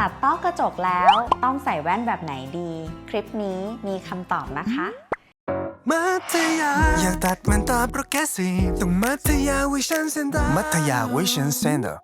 ตัดต้อกระจกแล้วต้องใส่แว่นแบบไหนดี คลิปนี้มีคำตอบนะคะ มัธยาอยากตัดมันตาโปรแกรสซีฟต้องมัธยาวิชั่นเซ็นเตอร์มัธยาวิชั่นเซ็นเตอร์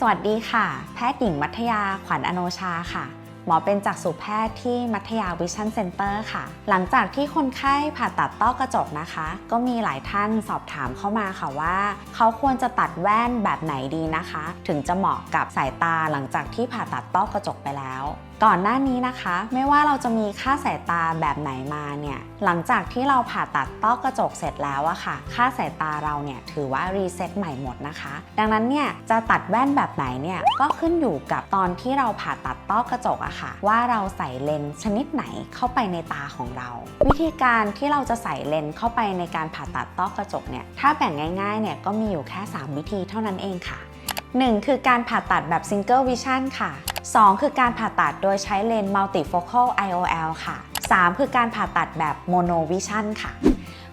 สวัสดีค่ะ แพทย์หญิงมัธยาขวัญอโนชาค่ะ หมอเป็นจักษุแพทย์ที่มัธยาวิชั่นเซ็นเตอร์ค่ะ หลังจากที่คนไข้ผ่าตัดต้อกระจกนะคะ ก็มีหลายท่านสอบถามเข้ามาค่ะว่า เขาควรจะตัดแว่นแบบไหนดีนะคะ ถึงจะเหมาะกับสายตาหลังจากที่ผ่าตัดต้อกระจกไปแล้วก่อนหน้านี้นะคะ ไม่ว่าเราจะมีค่าสายตาแบบไหนมาเนี่ยหลังจากที่เราผ่าตัดต้อกระจกเสร็จแล้วอะค่ะ ค่าสายตาเราเนี่ยถือว่ารีเซ็ตใหม่หมดนะคะ ดังนั้นเนี่ยจะตัดแว่นแบบไหนเนี่ยก็ขึ้นอยู่กับตอนที่เราผ่าตัดต้อกระจกอะค่ะ ว่าเราใส่เลนส์ชนิดไหนเข้าไปในตาของเรา วิธีการที่เราจะใส่เลนส์เข้าไปในการผ่าตัดต้อกระจกเนี่ยถ้าแบ่งง่ายๆเนี่ยก็มีอยู่แค่ 3 วิธีเท่านั้นเองค่ะ 1. คือการผ่าตัดแบบ Single Vision ค่ะ 2. คือการผ่าตัดโดยใช้เลนส์ Multifocal IOL ค่ะ 3. คือการผ่าตัดแบบ Mono Vision ค่ะ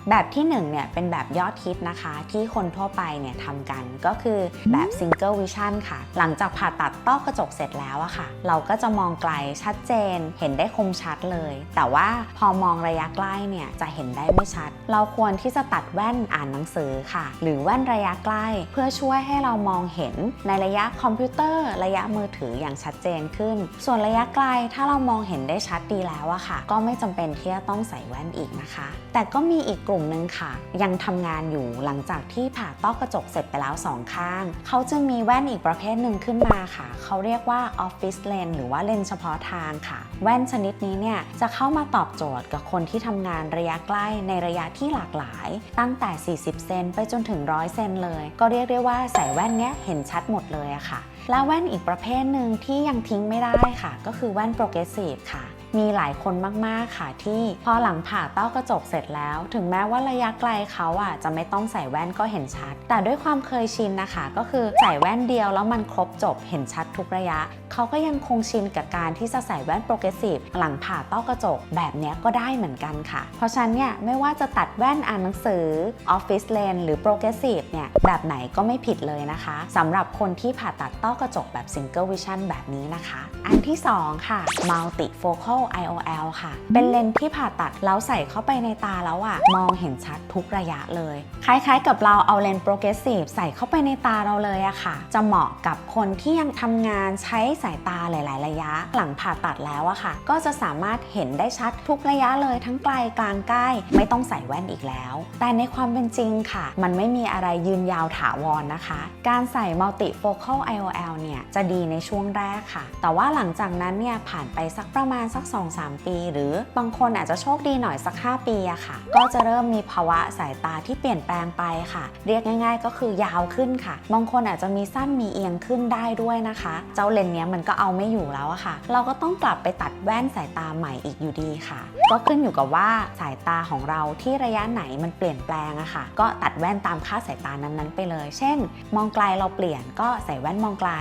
แบบที่1เนี่ยเป็นแบบยอดฮิตนะคะ ที่คนทั่วไปเนี่ยทำกันก็คือแบบ Single Vision ค่ะ หลังจากผ่าตัดต้อกระจกเสร็จแล้วอะค่ะ เราก็จะมองไกลชัดเจน เห็นได้คมชัดเลย แต่ว่าพอมองระยะใกล้เนี่ยจะเห็นได้ไม่ชัด เราควรที่จะตัดแว่นอ่านหนังสือค่ะ หรือแว่นระยะใกล้ เพื่อช่วยให้เรามองเห็นในระยะคอมพิวเตอร์ ระยะมือถืออย่างชัดเจนขึ้น ส่วนระยะไกลถ้าเรามองเห็นได้ชัดดีแล้วอะค่ะ ก็ไม่จำเป็นที่จะต้องใส่แว่นอีกนะคะ แต่ก็มีอีกกลุ่มหนึ่งค่ะ ยังทำงานอยู่หลังจากที่ผ่าต้อกระจกเสร็จไปแล้วสองข้าง เขาจึงมีแว่นอีกประเภทหนึ่งขึ้นมาค่ะ เขาเรียกว่า Office Lens หรือว่าเลนเฉพาะทางค่ะ แว่นชนิดนี้เนี่ยจะเข้ามาตอบโจทย์กับคนที่ทำงานระยะใกล้ในระยะที่หลากหลาย ตั้งแต่ 40 เซนไปจนถึง 100 เซนเลย ก็เรียกได้ว่าใส่แว่นเนี้ยเห็นชัดหมดเลยอะค่ะและแว่นอีกประเภทหนึ่งที่ยังทิ้งไม่ได้ค่ะ ก็คือแว่นโปรเกรสซีฟค่ะ มีหลายคนมากๆค่ะที่พอหลังผ่าเต้ากระจกเสร็จแล้ว ถึงแม้ว่าระยะไกลเขาอะจะไม่ต้องใส่แว่นก็เห็นชัด แต่ด้วยความเคยชินนะคะ ก็คือใส่แว่นเดียวแล้วมันครบจบเห็นชัดทุกระยะ เขาก็ยังคงชินกับการที่จะใส่แว่นโปรเกรสซีฟหลังผ่าเต้ากระจกแบบนี้ก็ได้เหมือนกันค่ะ เพราะฉะนั้นเนี่ยไม่ว่าจะตัดแว่นอ่านหนังสือออฟฟิศเลนหรือโปรเกรสซีฟเนี่ยแบบไหนก็ไม่ผิดเลยนะคะสำหรับคนที่ผ่าตัดต้อกระจกแบบ Single Vision แบบนี้นะคะ อันที่ 2 ค่ะ Multifocal IOL ค่ะ เป็นเลนส์ที่ผ่าตัดแล้วใส่เข้าไปในตาแล้วอะมองเห็นชัดทุกระยะเลย คล้ายๆ กับเราเอาเลนส์โปรเกรสซีฟใส่เข้าไปในตาเราเลยอะค่ะ จะเหมาะกับคนที่ยังทำงานใช้สายตาหลาย ๆ ระยะ หลังผ่าตัดแล้วอะค่ะ ก็จะสามารถเห็นได้ชัดทุกระยะเลยทั้งไกลกลางใกล้ ไม่ต้องใส่แว่นอีกแล้ว แต่ในความเป็นจริงค่ะ มันไม่มีอะไรยืนยาวถาวรนะคะ การใส่ multifocal IOL เนี่ยจะดีในช่วงแรกค่ะ แต่ว่าหลังจากนั้นเนี่ยผ่านไปสักประมาณสัก2-3 ปี หรือบางคนอาจจะโชคดีหน่อยสัก 5 ปีอะค่ะ ก็จะเริ่มมีภาวะสายตาที่เปลี่ยนแปลงไปค่ะ เรียกง่าย ๆ ก็คือยาวขึ้นค่ะ บางคนอาจจะมีสั้นมีเอียงขึ้นได้ด้วยนะคะ เจ้าเลนส์เนี้ยมันก็เอาไม่อยู่แล้วอะค่ะ เราก็ต้องกลับไปตัดแว่นสายตาใหม่อีกอยู่ดีค่ะ ก็ขึ้นอยู่กับว่าสายตาของเราที่ระยะไหนมันเปลี่ยนแปลงอะค่ะ ก็ตัดแว่นตามค่าสายตานั้นๆไปเลย เช่น มองไกลเราเปลี่ยนก็ใส่แว่นมองไกล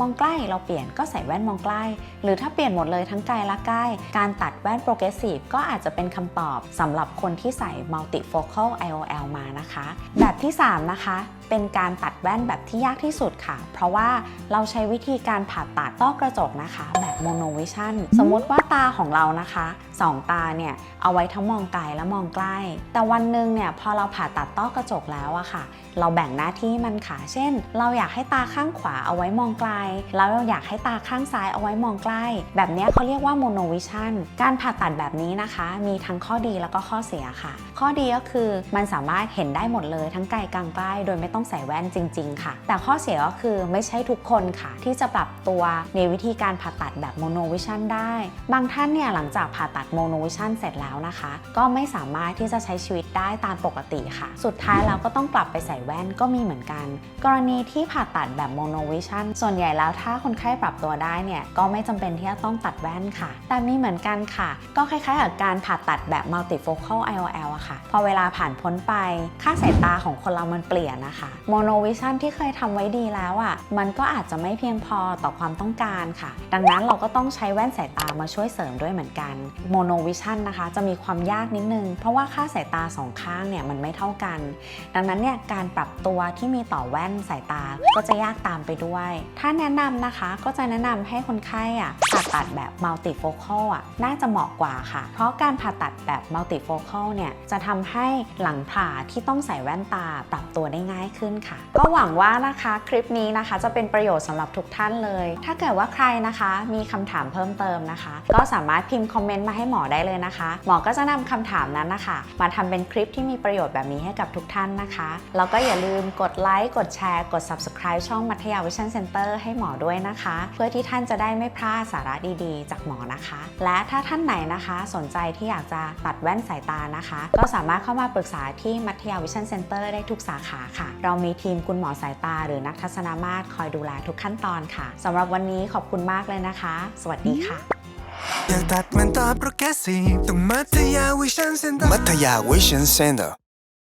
มองใกล้เราเปลี่ยนก็ใส่แว่นมองใกล้ หรือถ้าเปลี่ยนหมดเลยทั้งไกลและใกล้การตัดแว่นโปรเกรสซีฟก็อาจจะเป็นคำตอบสำหรับคนที่ใส่ multifocal IOL มานะคะ แบบที่ 3 นะคะ เป็นการตัดแว่นแบบที่ยากที่สุดค่ะ เพราะว่าเราใช้วิธีการผ่าตัดต้อกระจกนะคะ แบบโมโนวิชั่นสมมติว่าตาของเรานะคะสองตาเนี่ยเอาไว้ทั้งมองไกลและมองใกล้ แต่วันหนึ่งเนี่ยพอเราผ่าตัดต้อกระจกแล้วอะค่ะ เราแบ่งหน้าที่มันค่ะ เช่น เราอยากให้ตาข้างขวาเอาไว้มองไกล แล้วเราอยากให้ตาข้างซ้ายเอาไว้มองใกล้ แบบนี้เขาเรียกว่าโมโนวิชั่นการผ่าตัดแบบนี้นะคะ มีทั้งข้อดีแล้วก็ข้อเสียค่ะ ข้อดีก็คือมันสามารถเห็นได้หมดเลยทั้งไกลกลางใกล้โดยไม่ต้องใส่แว่นจริง ๆ ค่ะ แต่ข้อเสียก็คือไม่ใช่ทุกคนค่ะ ที่จะปรับตัวในวิธีการผ่าตัดแบบโมโนวิชั่นได้ บางท่านเนี่ยหลังจากผ่าตัดโมโนวิชั่นเสร็จแล้วนะคะ ก็ไม่สามารถที่จะใช้ชีวิตได้ตามปกติค่ะ สุดท้ายเราก็ต้องกลับไปใส่แว่นก็มีเหมือนกัน กรณีที่ผ่าตัดแบบโมโนวิชั่นส่วนใหญ่แล้วถ้าคนไข้ปรับตัวได้เนี่ยก็ไม่จำเป็นที่จะต้องตัดแว่นค่ะ แต่มีเหมือนกันค่ะ ก็คล้ายๆกับการผ่าตัดแบบ multifocal IOL อะค่ะ พอเวลาผ่านพ้นไป ค่าสายตาของคนเรามันเปลี่ยนนะคะโมโนวิชั่นที่เคยทำไว้ดีแล้วอะ่ะมันก็อาจจะไม่เพียงพอต่อความต้องการค่ะ ดังนั้นเราก็ต้องใช้แว่นสายตามาช่วยเสริมด้วยเหมือนกันโมโนวิชั่นนะคะจะมีความยากนิดนึง เพราะว่าค่าสายตาสองข้างเนี่ยมันไม่เท่ากัน ดังนั้นเนี่ยการปรับตัวที่มีต่อแว่นสายตาก็จะยากตามไปด้วย ถ้าแนะนำนะคะก็จะแนะนำให้คนไข้อะผ่าตัดแบบมัลติโฟคอลอะน่าจะเหมาะกว่าค่ะ เพราะการผ่าตัดแบบมัลติโฟคอลเนี่ยจะทำให้หลังผ่าที่ต้องใส่แว่นตาปรับตัวได้ง่ายขึ้นค่ะ ก็หวังว่านะคะคลิปนี้นะคะ จะเป็นประโยชน์สำหรับทุกท่านเลย ถ้าเกิดว่าใครนะคะมีคำถามเพิ่มเติมนะคะ ก็สามารถพิมพ์คอมเมนต์มาให้หมอได้เลยนะคะ หมอก็จะนำคำถามนั้นนะคะ มาทำเป็นคลิปที่มีประโยชน์แบบนี้ให้กับทุกท่านนะคะแล้วก็อย่าลืมกดไลค์กดแชร์กด subscribe ช่องมัธยาวิชั่นเซ็นเตอร์ให้หมอด้วยนะคะ เพื่อที่ท่านจะได้ไม่พลาดสาระดีๆ จากหมอนะคะ และถ้าท่านไหนนะคะสนใจที่อยากจะตัดแว่นสายตานะคะ ก็สามารถเข้ามาปรึกษาที่มัธยาวิชั่นเซ็นเตอร์ได้ทุกสาขาค่ะเรามีทีมคุณหมอสายตา หรือนักทัศนมาตรคอยดูแลทุกขั้นตอนค่ะสำหรับวันนี้ขอบคุณมากเลยนะคะ สวัสดีค่ะอยากตัดมันตาโปรแกรสซีฟต้องมัธยาวิชั่นเซ็นเตอร์มัธยาวิชั่นเซ็นเตอร์